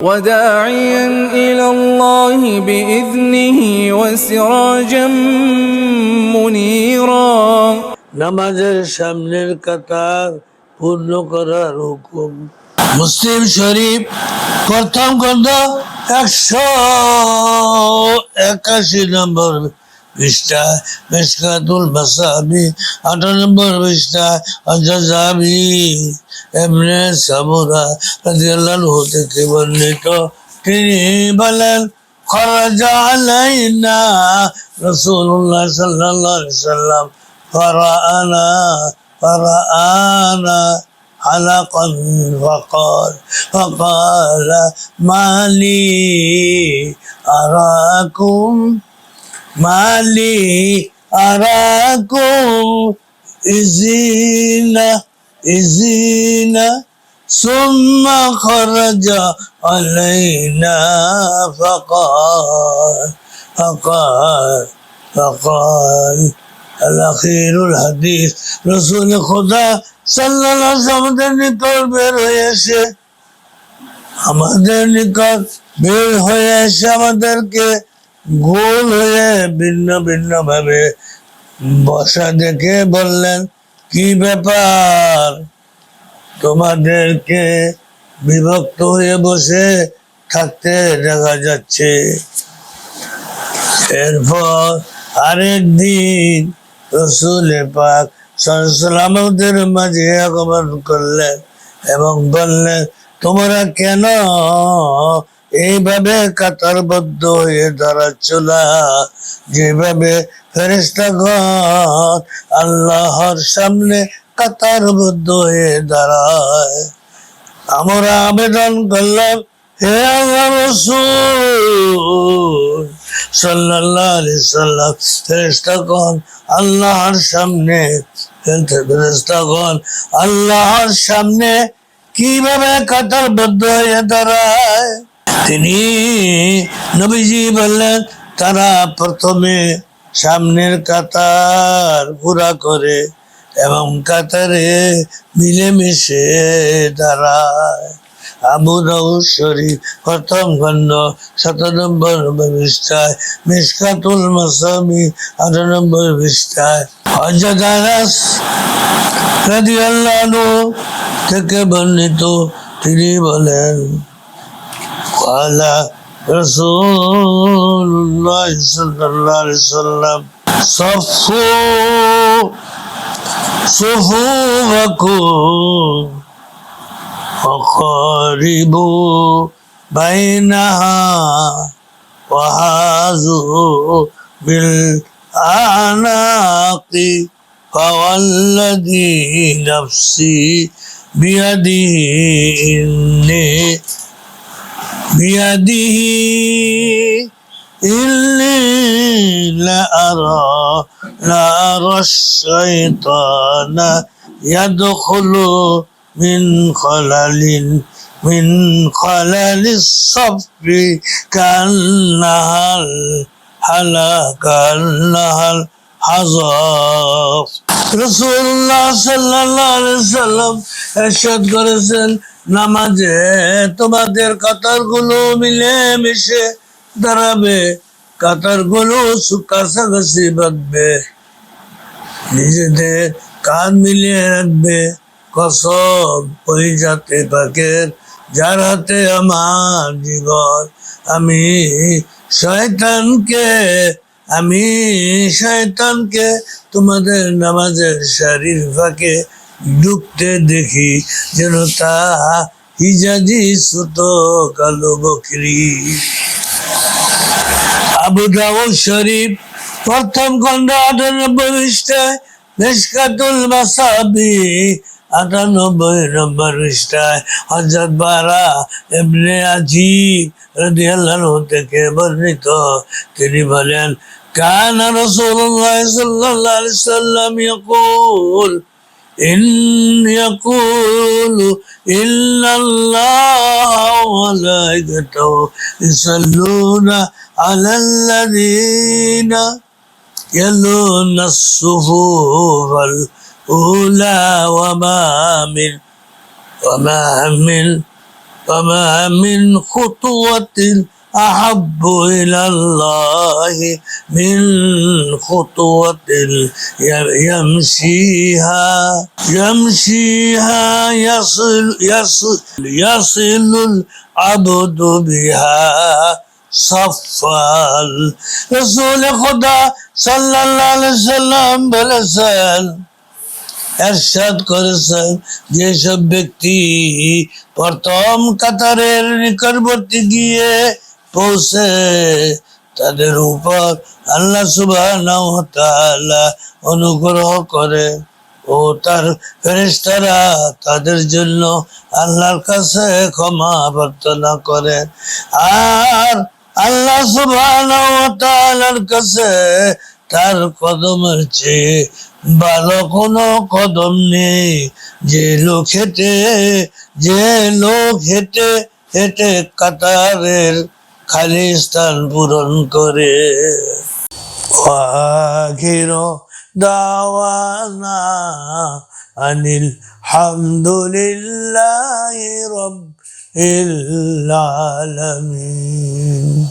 وداعيا إلى الله بإذنه وسراجا منيرا নামাজের সামনের কাতার পূর্ণ করার হুকুম মুসলিম শরীফ প্রথম খন্ড একশো একাশি নম্বর পৃষ্ঠা মেসকাতুল মাসাবি আঠারো নম্বর পৃষ্ঠা অজাবি এমনে সামুরা রাদিয়াল্লাহু থেকে বর্ণিত তিনি বলেন খরচ আলাইনা রাসূলুল্লাহ সাল্লাল্লাহু আলাইহি সাল্লাম فرآنا فرآنا حلقا فقال فقال ما لي أراكم ما لي أراكم إزينا إزينا ثم خرج علينا فقال فقال فقال الأخير الحديث رسول خدا সাল্লাল্লাহু আলাইহি আমাদের নিকট বের হয়ে এসে আমাদের নিকট বের হয়ে এসে আমাদেরকে গোল হয়ে ভিন্ন ভিন্ন ভাবে বসা দেখে বললেন, কি ব্যাপার? তোমাদেরকে বিভক্ত হয়ে বসে থাকতে দেখা যাচ্ছে। এরপর আরেক দিন রসুল পাক সালামদের মাঝে আগমন করলেন এবং বললেন, তোমরা কেন এইভাবে কাতারবদ্ধ হয়ে দাঁড়াচ্ছ না যেভাবে ফেরেস্তাগণ আল্লাহর সামনে কাতারবদ্ধ হয়ে দাঁড়ায়। আমরা আবেদন করলাম, হে আল্লাহ রসুল, সাল্লাল্লাহু আলাইহি সাল্লাম ফেরেশতাগণ আল্লাহর সামনে ফেরেশতাগণ আল্লাহর সামনে কীভাবে কাতারবদ্ধ হয়ে দাঁড়ায়? তিনি নবীজি বললেন, তারা প্রথমে সামনের কাতার পুরা করে এবং কাতারে মিলেমিশে দাঁড়ায়। আবু শরীফ প্রথম খণ্ড, সাত নম্বর পৃষ্ঠায়, মিসকাতুল মাসামি, আট নম্বর রাদিয়াল্লাহু থেকে বর্ণিত তিনি বলেন قال رسول الله صلى الله عليه وسلم صفوا صفوفكم وقاربوا بينها وهازوا بالأعناق فوالذي نفسي بيده إني بيده إني لأرى لأرى الشيطان يدخل من خلل من خلل الصف كأنها الحلا كأنها الحظاف রসুল্লাহ সাল্লাহ সাল্লাম এরশাদ করেছেন নামাজে তোমাদের কাতারগুলো মিলে মিশে দাঁড়াবে, কাতারগুলো কাছাকাছি বাঁধবে। নিজেদের কান মিলিয়ে রাখবে, কসম ওই জাতে পাকের, যার হাতে আমার জীবন। আমি শয়তানকে আমি শয়তানকে তোমাদের নামাজের শারীর ফাঁকে ঢুকতে দেখি যেন তা হিজাজি সুত কালো বকরি। আবু দাউদ শরীফ, প্রথম খণ্ড আটানব্বই পৃষ্ঠায় মেশকাতুল মাসাবি আটানব্বই নম্বর পৃষ্ঠায় হজরত বারা এমনি আজিব রাদিয়াল্লাহু থেকে বর্ণিত। তিনি বলেন, কান রাসূলুল্লাহ সাল্লাল্লাহু আলাইহি সাল্লাম ইয়াকুল إن يقول إن الله وملائكته يصلون على الذين يلون الصفوف الأولى وما من وما من وما من خطوة أحب إلى الله من خطوة ي- يمشيها يمشيها يصل يصل يصل العبد بها صفال رسول خدا صلى الله عليه وسلم বলেছেন এরশাদ করেছেন যেসব ব্যক্তি প্রথম কাতারের নিকটবর্তী গিয়ে পৌঁছে তাদের উপর আল্লাহ তাআলা অনুগ্রহ করে। ও তার ফেরেশতারা তাদের জন্য আল্লাহর কাছে ক্ষমা প্রার্থনা করে। আর আল্লাহ ওয়া কাছে তার কদমের চেয়ে ভালো কোনো কদম নেই। যে লোক হেঁটে, যে লোক হেঁটে হেঁটে কাতারের খালি স্থান পূরণ করে وآخر دعوانا أن الحمد لله رب العالمين